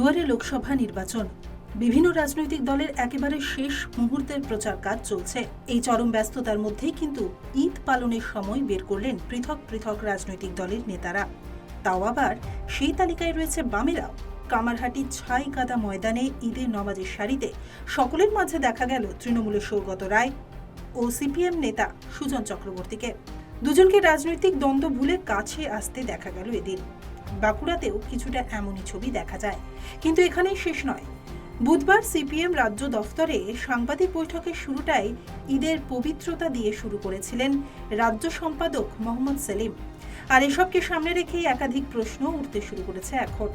দুয়ারে লোকসভা নির্বাচন। বিভিন্ন রাজনৈতিক দলের একেবারে শেষ মুহূর্তের প্রচার কাজ চলছে। এই চরম ব্যস্ততার মধ্যেই কিন্তু ঈদ পালনের সময় বের করলেন পৃথক পৃথক রাজনৈতিক দলের নেতারা। তাও আবার সেই তালিকায় রয়েছে বামেরাও। কামারহাটি ছাই কাদা ময়দানে ঈদের নমাজের সারিতে সকলের মাঝে দেখা গেল তৃণমূলের সৌগত রায় ও সিপিএম নেতা সুজন চক্রবর্তীকে। দুজনকে রাজনৈতিক দ্বন্দ্ব ভুলে কাছে আসতে দেখা গেল এদিন। বাঁকুড়াতেও কিছুটা এমনই ছবি দেখা যায়। কিন্তু এখানেই শেষ নয়। বুধবার সিপিএম রাজ্য দফতরে সাংবাদিক বৈঠকের শুরুটাই ঈদের পবিত্রতা দিয়ে শুরু করেছিলেন রাজ্য সম্পাদক মোহাম্মদ সেলিম। আর এসবকে সামনে রেখেই একাধিক প্রশ্ন উঠতে শুরু করেছে এখন।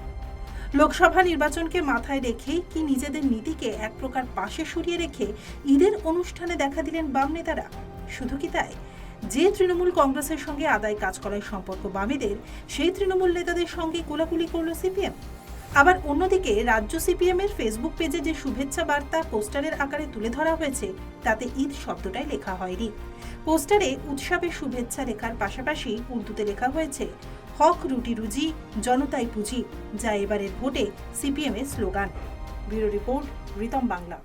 লোকসভা নির্বাচনকে মাথায় রেখেই কি নিজেদের নীতিকে এক প্রকার পাশে সরিয়ে রেখে ঈদের অনুষ্ঠানে দেখা দিলেন বাম নেতারা? শুধু কি তাই? যে তৃণমূল কংগ্রেসের সঙ্গে আদায় কাজ করার সম্পর্ক বামেদের, সেই তৃণমূল নেতাদের সঙ্গে কোলাকুলি করল সিপিএম। আবার অন্যদিকে রাজ্য সিপিএম এর ফেসবুক পেজে যে শুভেচ্ছা বার্তা পোস্টারের আকারে তুলে ধরা হয়েছে, তাতে ঈদ শব্দটাই লেখা হয়নি। পোস্টারে উৎসবের শুভেচ্ছা লেখার পাশাপাশি উর্দুতে লেখা হয়েছে, হক, রুটি, রুজি, জনতাই পুঁজি যা এবারের ভোটে সিপিএম এর slogan. Bureau report, Ritam Bangla.